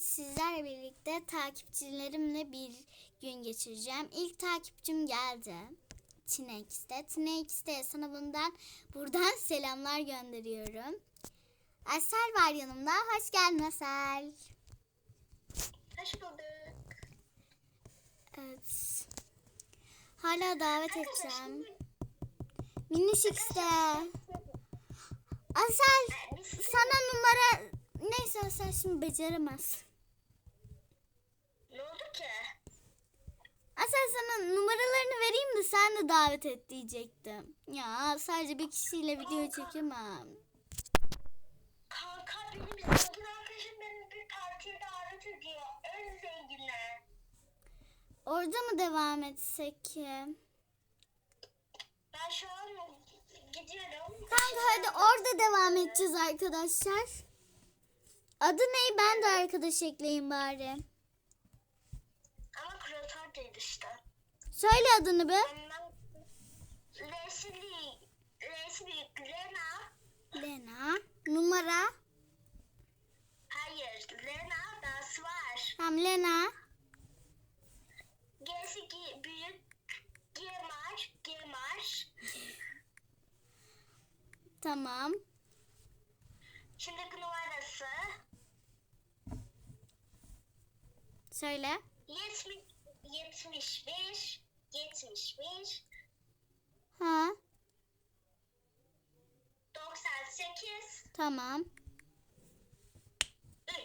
sizlerle birlikte takipçilerimle bir gün geçireceğim. İlk takipçim geldi. Tinex'te. Tinex'te sana bundan buradan selamlar gönderiyorum. Asel var yanımda. Hoş geldin Asel. Hoş bulduk. Evet. Hala davet edeceğim. Arkadaşlar, Miniş X'te. Asel sana numara... Neyse Asel şimdi beceremez. ne oldu ki? Asel sana numaralarını vereyim de sen de davet et diyecektim. Ya sadece bir kişiyle video çekemem. Kanka benim zengin arkadaşım beni bir partiye davet ediyor. En zenginler. Orada mı devam etsek ki? Ben şu an gidiyorum. Kanka hadi orada devam edeceğiz arkadaşlar. Adı ne? Ben de arkadaş ekleyeyim bari. Kuratordaydı işte. Söyle adını be. Leslie, Leslie, Lena. Lena. Numara. Hayır, Lena das var. Tamam Lena. G'si G, büyük. Gemar, Gemar. Tamam. Şimdiki numarası Söyle. 70, 75, 75, Ha. 98, Tamam.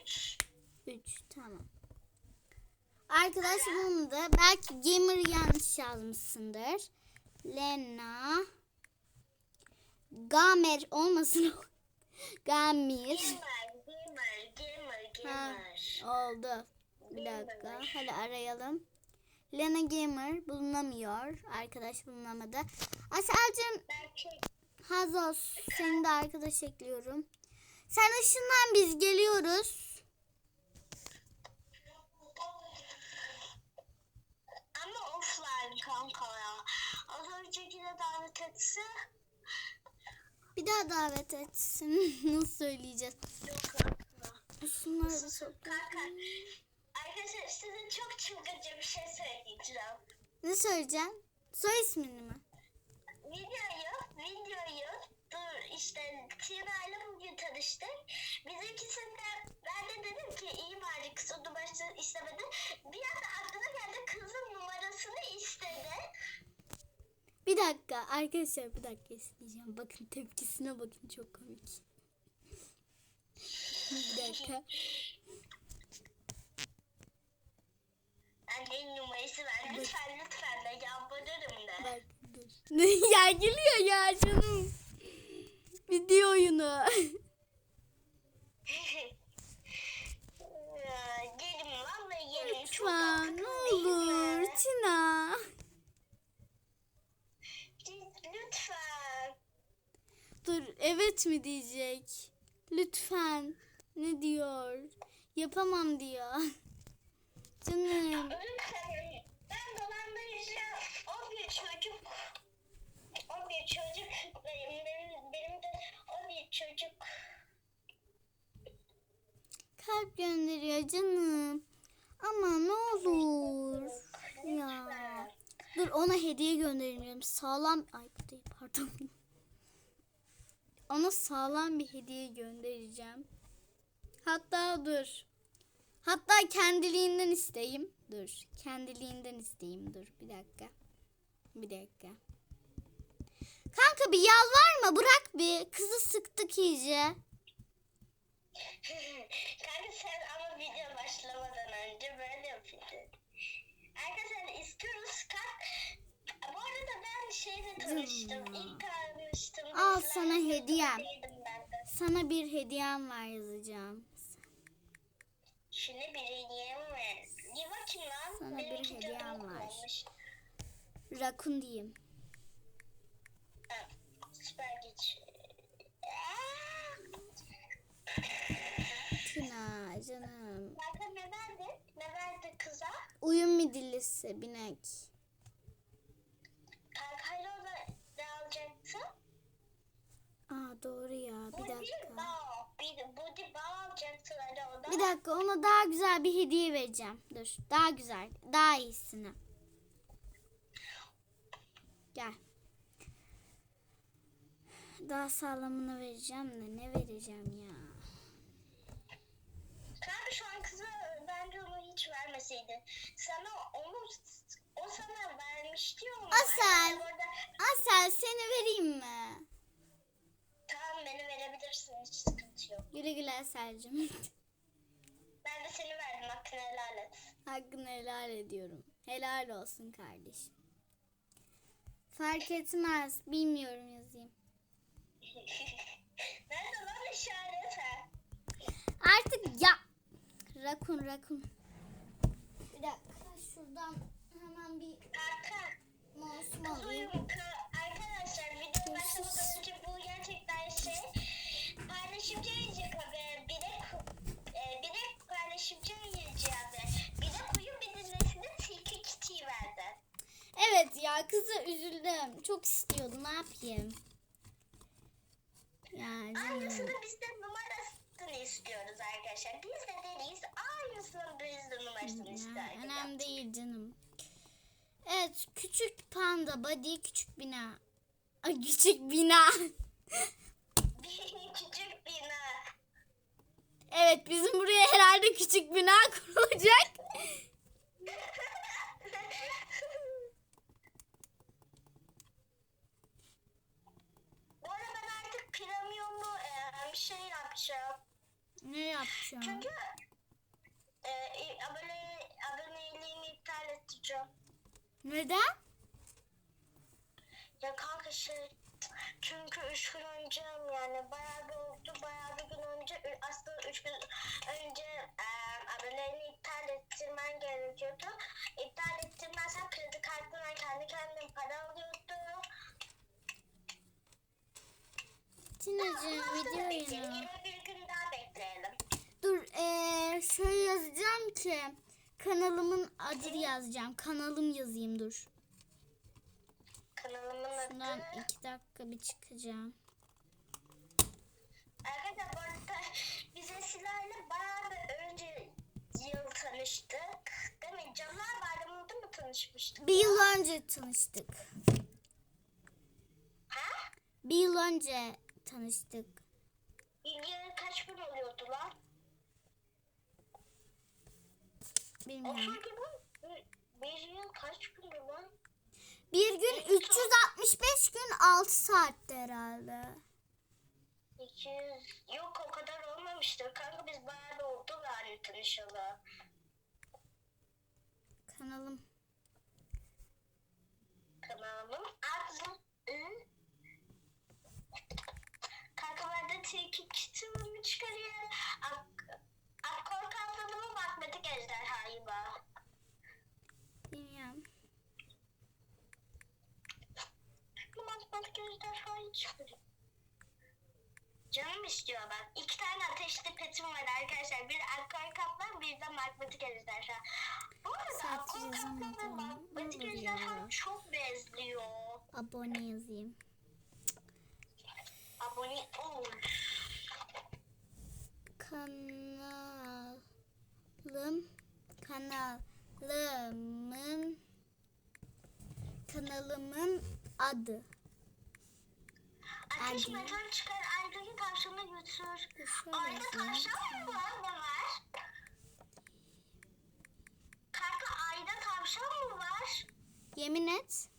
3. 3 tamam. Arkadaş bunu da belki gamer yanlış yazmışsındır. Lena Gamer olmasın. Gamir. Gamer, gamer, gamer, Ha, gamer. oldu. Bir dakika. Hadi arayalım. Lena Gamer bulunamıyor. Arkadaş bulunamadı. Aselcim Belki haz olsun. Seni de arkadaş ekliyorum. Sen ışından biz geliyoruz. ama offline kanka ya. Az önceki de davet etse Bir daha davet etsin. Nasıl söyleyeceğiz? yok. Şunları da çok... Kanka, arkadaşlar size çok çılgınca bir şey söyleyeceğim. Ne söyleyeceksin? Soy ismini mi? Videoyu, videoyu dur işte Tina ile bugün tanıştık. Biz ikisinden ben de dedim ki iyi bari kız o numarasını istemedi. Bir anda aklına geldi kızın numarasını istedi. Bir dakika arkadaşlar bir dakika isteyeceğim. Bakın tepkisine bakın çok komik. bir dakika. Annenin numarası ver lütfen lütfen de yalvarırım dur. ya gülüyor ya canım. Video oyunu. Gelin vallahi gelin. Çok Lütfen ne değil olur? Tina. Lütfen. Dur evet mi diyecek? Lütfen. Ne diyor? Yapamam diyor. Canım. Ben dolandırıcı o bir çocuk. O bir çocuk. Benim, benim, benim de o bir çocuk. Kalp gönderiyor canım. Ama ne olur. Ya. Dur ona hediye göndermiyorum. Sağlam ay bu değil pardon. Ona sağlam bir hediye göndereceğim. Hatta dur. Hatta kendiliğinden isteyeyim. Dur. Kendiliğinden isteyeyim. Dur bir dakika. Bir dakika. Kanka bir yalvarma bırak bir. Kızı sıktık iyice. Kanka sen ama video başlamadan önce böyle yapıyordun. Arkadaşlar istiyoruz kalk. Bu arada ben şeyle tanıştım. İlk tanıştım. Al sana hediyem. Sana bir hediyem var yazacağım. Şunu bir hediyem. Bir bakayım lan. Sana bir Benimki hediyem var. kullanmış. Rakun diyeyim. Ha, Süper güç. Tina canım. Kanka ne verdi? Ne verdi kıza? Uyum midillisi binek. Kanka hayır o da ne alacaksın? Aa doğru ya bir Bu bir dakika. bağ. Bir, bu bir bağ alacaksın. yapacaksın hadi o da. Bir dakika ona daha güzel bir hediye vereceğim. Dur. Daha güzel. Daha iyisini. Gel. Daha sağlamını vereceğim de ne vereceğim ya? Şu an kıza bence onu hiç vermeseydin. Sana onu o sana vermişti onu. Asel. Arada, Asel seni vereyim mi? tamam beni verebilirsin hiç sıkıntı yok. Güle güle Asel'cim. Seni verdim hakkını helal et. Hakkını helal ediyorum. Helal olsun kardeşim. Fark etmez. Bilmiyorum yazayım. Nerede lan işaret ha? Artık ya. Rakun rakun. Bir dakika şuradan hemen bir Kanka. mouse'umu Kız alayım. uyum. Arkadaşlar video başlamadan önce bu gerçekten şey paylaşımcı yiyecek abi. Bir de e, bir de paylaşımcı yiyeceği abi. Bir de koyun bildirmesinde tilki kitiği verdi. Evet ya kızı üzüldüm. Çok istiyordu. Ne yapayım? Ya Aynısını canım. biz de numarasını istiyoruz arkadaşlar. Biz de deriyiz. Aynısını biz de numarasını istiyoruz. önemli değil canım. Evet küçük panda body küçük bina. Ay küçük bina. Küçük bina. Evet bizim buraya herhalde küçük bina kurulacak. Bu arada ben artık premiumlu e, bir şey yapacağım. Ne yapacağım? Çünkü e, e, abone, aboneliğimi iptal edeceğim. Neden? Ya kanka şey çünkü üç gün önce yani bayağı bir oldu bayağı aslında üç gün önce e, aboneliğini iptal ettirmen gerekiyordu. İptal ettirmezsen kredi kartından kendi kendine para alıyordu. Tinacığım video bekleyelim. ya. 21 gün daha bekleyelim. Dur eee şöyle yazacağım ki kanalımın adını yazacağım. Kanalım yazayım dur. Kanalımın Şundan adı. iki dakika bir çıkacağım. Arkadaşlar bu arada biz Esiler'le bayağı bir önce yıl tanıştık. Değil mi? Canlar Bayramı'nda mı tanışmıştık? Bir yıl önce tanıştık. Ha? Bir yıl önce tanıştık. İlgi kaç gün oluyordu lan? O Bilmiyorum. gibi bir yıl kaç gündü lan? Bir gün 365 gün 6 saatte herhalde. 200 yok o kadar olmamıştır. Kanka biz bayağı oldu yani tanışalı. Kanalım. Kanalımın adı ı. Kanka ben de tilki kitabımı çıkarıyor. Ak, akkor kapladığımı matematik ejderhayı bak. Bilmiyorum. Bu matematik ejderhayı çıkarıyor. Canım istiyor bak. İki tane ateşli petim var arkadaşlar. Bir alkol kaplan bir de matematik ejderha. Bu arada alkol kaplan ve oluyor ejderha çok benziyor. Abone yazayım. Abone ol. Kanalım. Kanalımın. Kanalımın adı. Ateş Hadi. metal çıkar aydaki tavşanı götür. Yazayım. tavşan mı var Ömer? Kanka ayda tavşan mı var? Yemin et.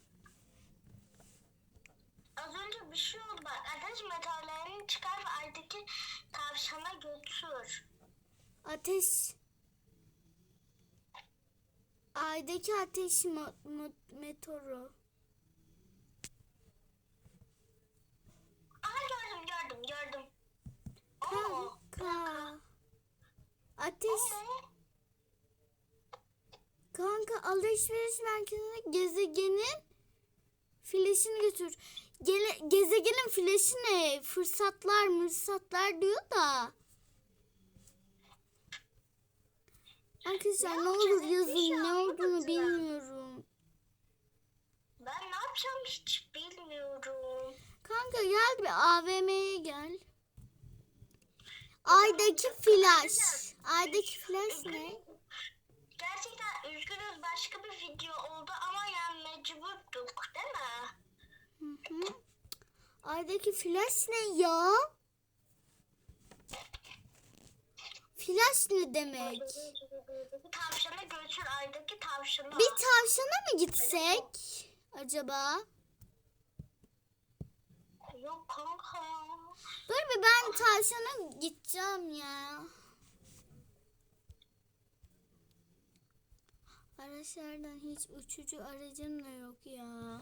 Az önce bir şey oldu bak. Ateş metallerini çıkar ve aydaki tavşana götür. Ateş. Aydaki ateş meteoru. Aha gördüm gördüm gördüm. Oo. Kanka. Ateş. O ne? Kanka alışveriş merkezine gezegenin flaşını götür. Gele, gezegenin flaşı ne? Fırsatlar mırsatlar diyor da. Arkadaşlar Ne ne olur yazın ne olduğunu bilmiyorum. Ben ne yapacağım hiç bilmiyorum. Kanka gel bir AVM'ye gel. Aydaki flash. Aydaki flash ne? Üzgünüz başka bir video oldu ama yani mecburduk değil mi? Hı hı. Aydaki flash ne ya? Flash ne demek? Tavşana götür aydaki tavşana. Bir tavşana mı gitsek acaba? Yok kanka. Dur bir ben tavşana gideceğim ya. Araçlardan hiç uçucu aracım da yok ya.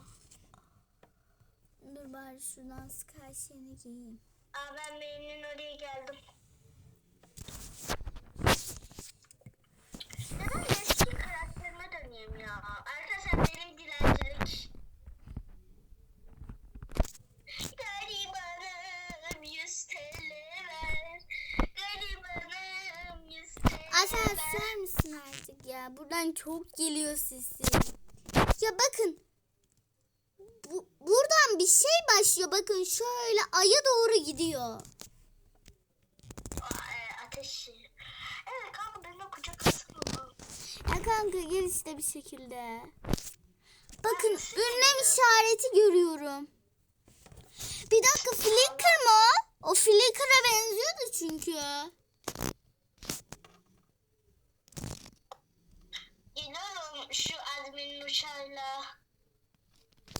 Dur bari şuradan sky giyeyim. Aa ben Bey'in oraya geldim. Neden eski karakterime döneyim ya? Arkadaşlar benim dilencilik. Garibanım 100 TL ver. Garibanım 100 TL Aşağı ver. sürer misin artık ya? Buradan çok geliyor sesi. Ya bakın. Bu, buradan bir şey başlıyor. Bakın şöyle aya doğru gidiyor. Aa, e, ateş. Evet kanka benimle kucak alsana. Ya kanka gel işte bir şekilde. Bakın ünlem işareti görüyorum. Bir dakika flicker mı o? O flicker'a benziyordu çünkü. Geliyorum şu adminin uçağıyla.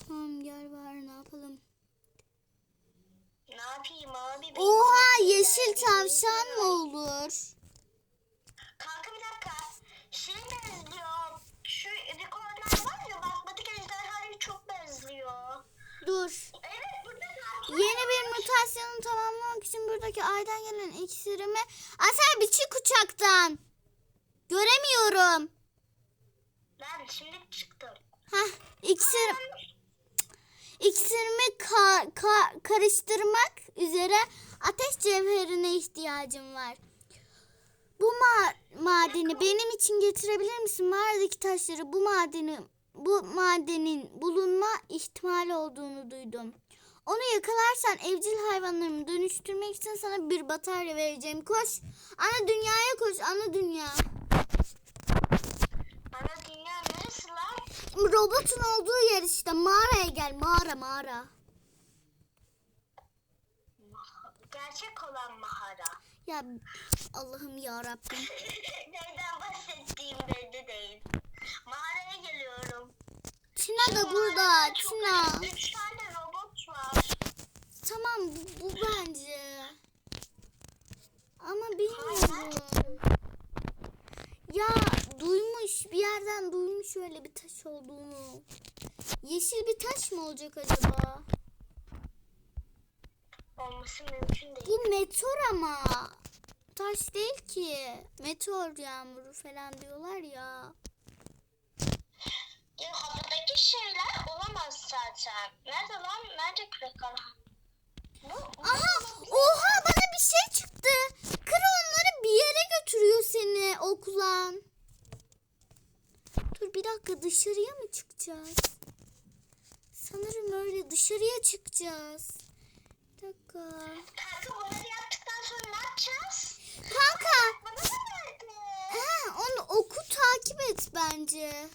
Tamam gel bari ne yapalım. Ne yapayım abi? Benim Oha yeşil tavşan mı olur? Kanka bir dakika. Şey benziyor. Şu rekorlar var ya matematik ejderhaya çok benziyor. Dur. Evet burada. Yeni bir mutasyonu tamamlamak için buradaki aydan gelen iksirimi... Asel bir çık uçaktan. Göremiyorum. Ben şimdi çıktım. Hah iksir... İksirimi ka- ka- karıştırmak üzere ateş cevherine ihtiyacım var. Bu ma- madeni benim için getirebilir misin? Mağaradaki taşları bu madeni bu madenin bulunma ihtimali olduğunu duydum. Onu yakalarsan evcil hayvanlarımı dönüştürmek için sana bir batarya vereceğim. Koş. Ana dünyaya koş. Ana dünya. Ana dünya neresi lan? Robotun olduğu yer işte. Mağaraya gel. Mağara mağara. Gerçek olan mağara. Ya Allah'ım ya Rabbim. Neyden bahsettiğim belli değil. Mağaraya geliyorum. Tina da burada. Tina. Üç tane robot var. Tamam bu, bu bence. Ama bilmiyorum. Ya duymuş bir yerden duymuş öyle bir taş olduğunu. Yeşil bir taş mı olacak acaba? Olması mümkün değil. Bu meteor ama. Taş değil ki. Meteor yağmuru falan diyorlar ya. Ya havadaki şeyler olamaz zaten. Nerede lan? Nerede kürek alan? Aha oha bana bir şey çıktı. Kır onları bir yere götürüyor seni oklan. Dur bir dakika dışarıya mı çıkacağız? Sanırım öyle dışarıya çıkacağız. Bir dakika. Kanka bunları yaptıktan sonra ne yapacağız? Kanka ha, onu oku takip et bence.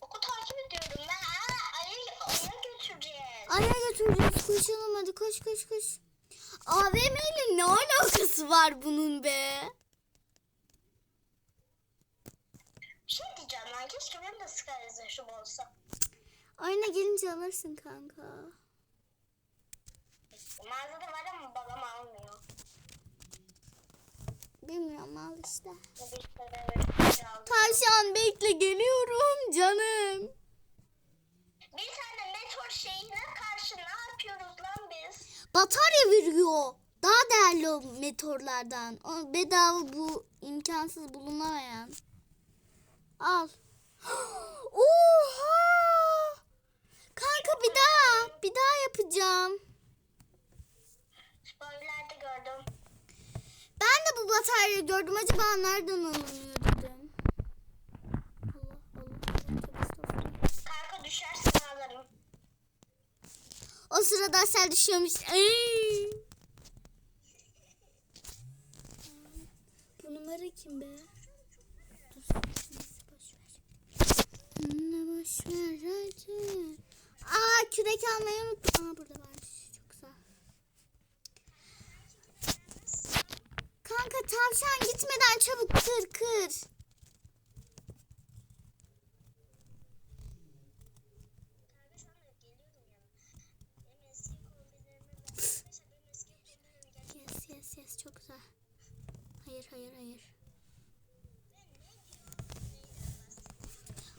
Oku takip ediyorum ben. Aa, ayı, ayı götüreceğiz. Araya götüreceğiz koşalım hadi koş koş koş. AVM ile ne alakası var bunun be? Bir şey diyeceğim lan. Keşke benim de Sky yaşım olsa. Oyuna gelince alırsın kanka. Mağazada var ama babam almıyor. Bilmiyorum al işte. Tavşan bekle geliyorum canım. Bir tane meteor şeyine karşı ne yapıyoruz lan biz? Batarya veriyor. Daha değerli o meteorlardan. O bedava bu imkansız bulunamayan. Al. Oha! Kanka bir daha. Bir daha yapacağım. Spoiler'de gördüm. Ben de bu bataryayı gördüm. Acaba nereden alınıyor sırada sel düşüyormuş. Ayy. Bu numara kim be? Dur. Bunu boş ver hadi. Aa kürek almayı unuttum. Aa burada varmış. Çok güzel. Kanka tavşan gitmeden çabuk kır kır. Hayır.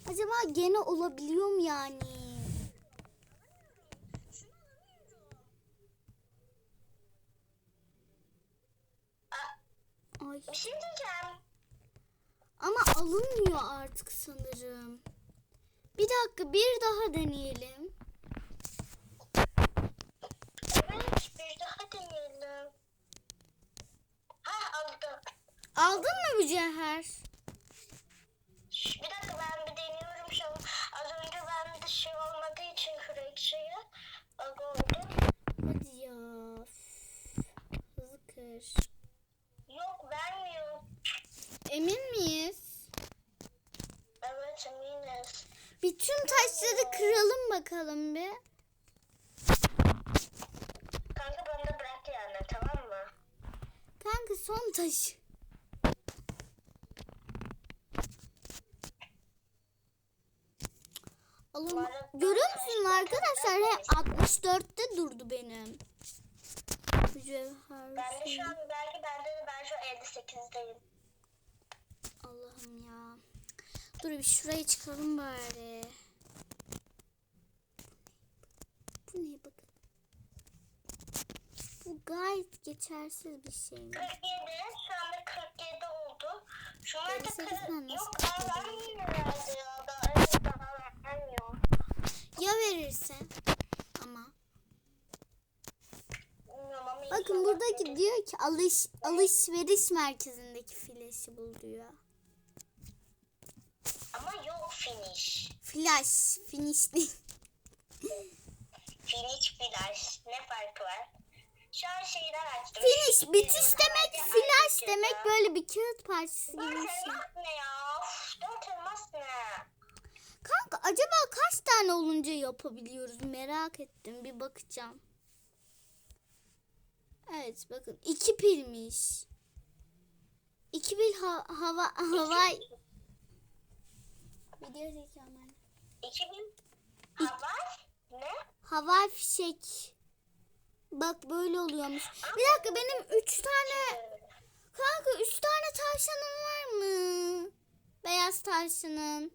Acaba gene olabiliyor mu yani? Ay. Bir şey diyeceğim. Ama alınmıyor artık sanırım. Bir dakika bir daha deneyelim. Evet bir daha deneyelim. Ha aldım. Aldın mı mücevher? Şş, Bir dakika ben bir deniyorum şu an. Az önce ben de şey olmadığı için kürek şeyi. Bak oldu. Hadi ya. Üf. Hızlı kır. Yok vermiyor. Emin miyiz? Evet tüm taşları kıralım bakalım bir. Kanka bana da bırak yani tamam mı? Kanka son taş. Alın. Görüyor musunuz arkadaşlar? He, 64'te durdu benim. Mücevher. Ben de şey. şu an belki bende de ben şu an 58'deyim. Allah'ım ya. Dur bir şuraya çıkalım bari. Bu ne bakın. Bu gayet geçersiz bir şey mi? 47 şu anda 47 oldu. Şunlar da 58 kırık. ben nasıl Yok kırdım? daha vermiyor herhalde ya. Daha, evet, daha vermiyor. Ya verirse? Ama. Bakın buradaki diyor ki alış alışveriş merkezindeki flaşı bul diyor. Finish. Flash, finish değil. Finish flash. Ne farkı var? Şu an şeyden açtım. Finish, bitiş Bizim demek, flash demek böyle bir kağıt parçası gibi bir şey. ne ya? Uf, Dört elmas ne? Kanka acaba kaç tane olunca yapabiliyoruz merak ettim bir bakacağım. Evet bakın iki pilmiş. İki pil ha- hava havai video çekiyorum ben. 2000 hava ne? Havai fişek. Bak böyle oluyormuş. Bir dakika benim üç tane kanka üç tane tavşanım var mı? Beyaz tavşanın.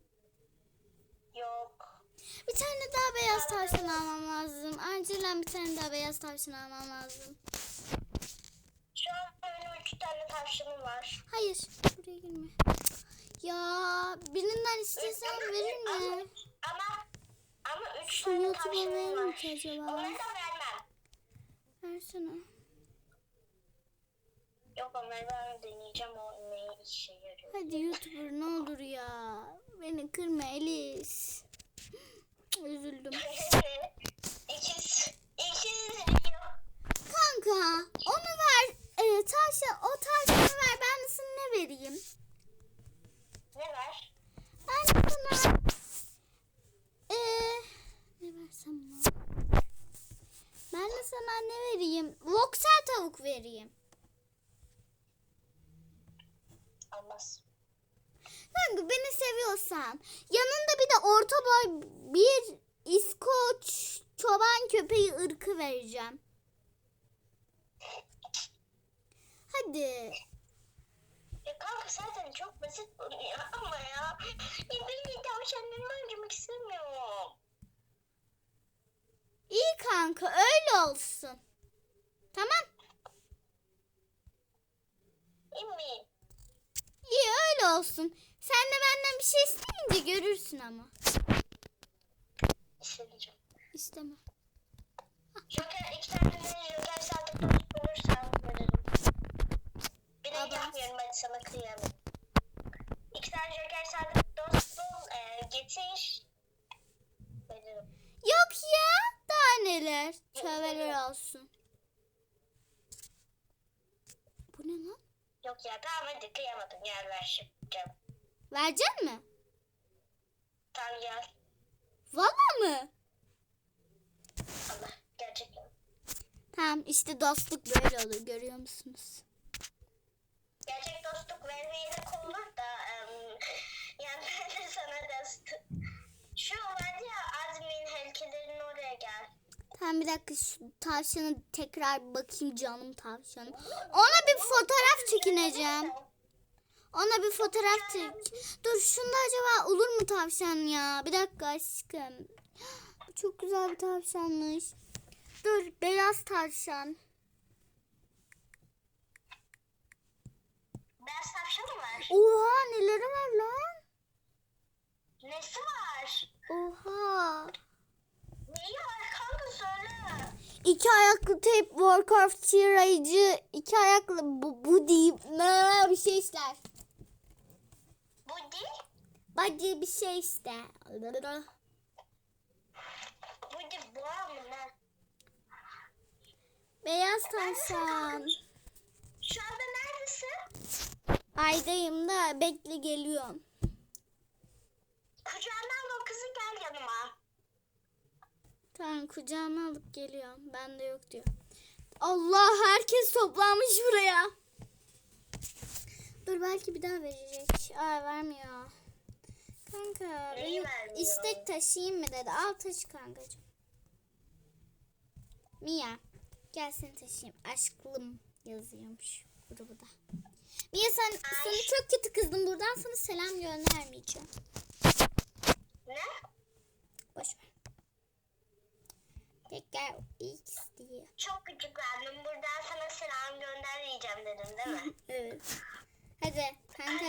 Yok. Bir tane daha beyaz tavşan almam lazım. Acilen bir tane daha beyaz tavşan almam lazım. Şu an benim üç tane tavşanım var. Hayır. Buraya girme. Ya birinden istesem verir mi? Ama ama üç Şu tane YouTube'a verir mi ki acaba? Onları da vermem. Versene. Yok onları ben deneyeceğim o ne işe yarıyor. Hadi YouTuber ne olur ya. Beni kırma Elis. Üzüldüm. İkiz. İkiz diyor. Kanka onu ver. E, tavşan, o tavşanı ver. Ben de sana ne vereyim? Ne var? Ben de sana e, ne versem ya? Ben de sana ne vereyim? Voksel tavuk vereyim. Almaz. Kanka beni seviyorsan yanında bir de orta boy bir İskoç çoban köpeği ırkı vereceğim. Hadi. Ya kanka zaten çok basit bu ya ama ya. ya ben tavşanlarımı harcamak istemiyorum. İyi kanka öyle olsun. Tamam. Emin. İyi öyle olsun. Sen de benden bir şey isteyince görürsün ama. İsteyeceğim. İsteme. Joker iki tane Joker sadık dost bulursam veririm. Bir de yapmıyorum hadi sana kıyamam. İki tane Joker sadık dost bul e, getir. Veririm. Yok ya. Daha neler. Tövbeler olsun. Bu ne lan? Yok ya. Tamam hadi kıyamadım gel ver şimdi. Verecek mi? Tamam gel. Valla mı? Allah gerçekten. Tamam işte dostluk böyle olur görüyor musunuz? Gerçek dostluk vermeyi de kullan da em, yani ben de sana dostum. Şu vardı ya admin heykellerinin oraya gel. Tamam bir dakika şu tavşanı tekrar bakayım canım tavşanım. Ona bir fotoğraf çekineceğim. Ona bir fotoğraf çek. Dur şunda acaba olur mu tavşan ya? Bir dakika aşkım. Çok güzel bir tavşanmış. Dur beyaz tavşan. Beyaz tavşan mı var? Oha neleri var lan? Nesi var? Oha. Neyi var söyle. İki ayaklı tape Warcraft çırayıcı. iki ayaklı bu, bu deyip bir şey ister. Bu değil. Bacı bir şey işte. Bu değil. Boğa mı ne? Beyaz tavşan. Şu anda neredesin? Aydayım da bekle geliyorum. Kucağından al o kızı gel yanıma. Tamam kucağıma alıp geliyorum. Ben de yok diyor. Allah herkes toplanmış buraya. Dur belki bir daha verecek. Aa vermiyor. Kanka Neyi benim vermiyor? istek taşıyayım mı dedi. Al taşı kankacığım. Mia gel seni taşıyayım. Aşklım yazıyormuş grubu da. Mia sen, sana çok kötü kızdım. Buradan sana selam göndermeyeceğim. Ne? Boş ver. Tekrar X diye. Çok küçüklendim. Buradan sana selam göndermeyeceğim dedim değil mi? Evet. Hadi kanka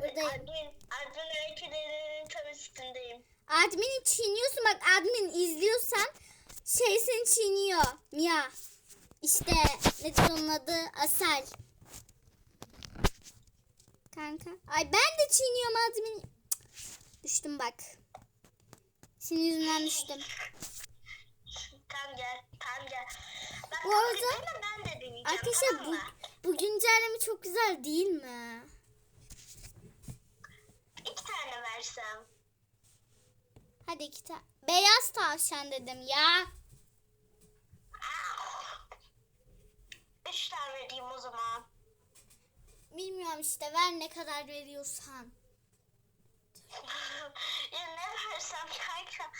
buradayım. admin, admin öykülerinin tam üstündeyim. admini çiğniyorsun bak admin izliyorsan şey seni çiğniyor. Mia. İşte ne onun adı Asel. Kanka. Ay ben de çiğniyorum admin. Cık, Düştüm bak. Senin yüzünden düştüm. Tam gel, tam gel. Bak, Bu arada- ben de deneyeceğim Arkadaşlar tamam bu, mı? bu güncelleme çok güzel değil mi? İki tane versem. Hadi iki tane. Beyaz tavşan dedim ya. Üç tane vereyim o zaman. Bilmiyorum işte ver ne kadar veriyorsan. ya ne versem kanka?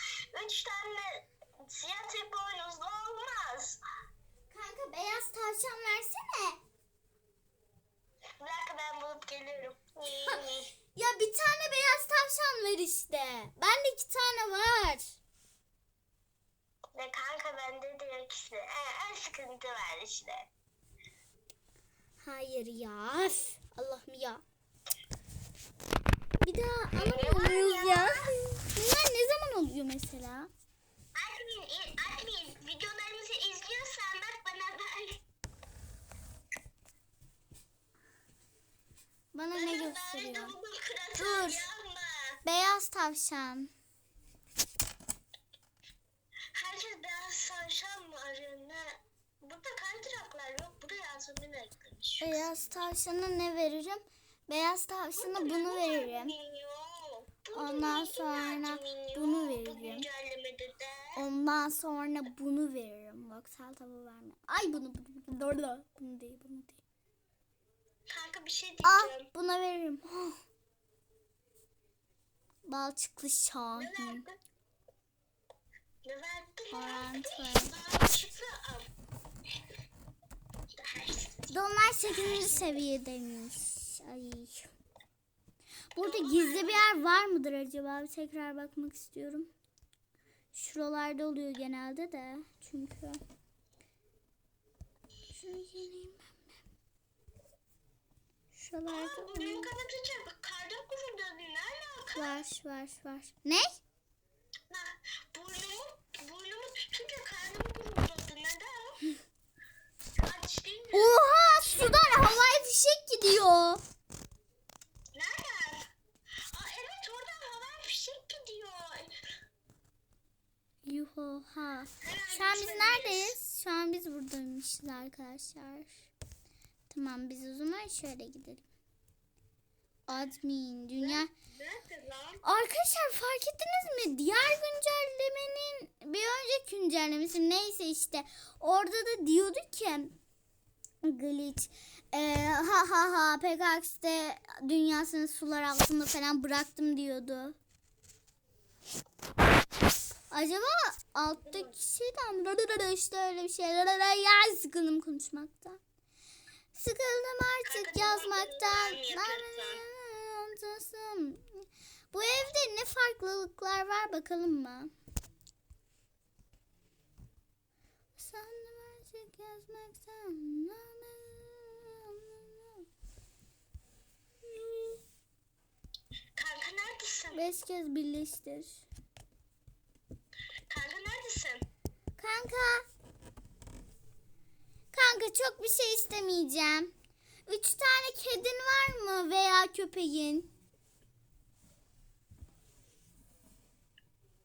Üç tane siyah tek boynuzlu olmaz. Kanka beyaz tavşan versene. Bir dakika ben bulup geliyorum. Ya bir tane beyaz tavşan ver işte. Ben de iki tane var. ne kanka bende de yok işte. En, en sıkıntı var işte. Hayır ya. Allah'ım ya. Bir daha alamıyoruz ya. Bunlar ne zaman oluyor mesela? Admin, admin videolarımızı izliyorsan bak bana ver. Bana ne gösteriyor? Dur. Dur. Beyaz tavşan. Herkes beyaz tavşan mı arıyor ne? Burada kaydıraklar yok. Buraya az önce eklemiş. Beyaz tavşana ne veririm? Beyaz tavşana bunu veririm. Ondan sonra bunu veririm. Ondan sonra bunu veririm. Voxel tabu vermem. Ay bunu bunu bunu bunu, bunu değil bunu değil. Kanka bir şey diyeceğim. buna veririm. Balçıklı Şahin. Ne verdin? Ne ver. verdin? Al. Donlar 8. seviyedeymiş. Ay. Burada gizli bir yer var mıdır acaba? Bir tekrar bakmak istiyorum. Şuralarda oluyor genelde de. Çünkü. Şunu yeneyim ben. Şuralarda oluyor. kapatacak. Bak kardan kuvurdu. Ne alaka? Var var var. Ne? Ha, burnumu, burnumu tutunca karnım guruldadı. Neden? Aç değil mi? Oha sudan havai fişek gidiyor. Nereden? Aa, evet oradan havai fişek gidiyor. Yuhoha. Herhalde Şu an biz neredeyiz? Şu an biz buradaymışız arkadaşlar. Tamam biz o zaman şöyle gidelim. Admin dünya. Arkadaşlar fark ettiniz mi? Diğer güncellemenin bir önceki güncellemesi neyse işte orada da diyordu ki glitch e, ha ha ha Pekax'te dünyasını sular altında falan bıraktım diyordu. Acaba alttaki şeyden işte öyle bir şeyler ya sıkıldım konuşmaktan. Sıkıldım artık yazmaktan. Bu evde ne farklılıklar var bakalım mı? Sandım artık yazmaktan. Kanka neredesin? Beş kez birleştir. Kanka neredesin? Kanka. Kanka çok bir şey istemeyeceğim. Üç tane kedin var mı veya köpeğin?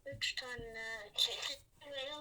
Üç tane kedi veya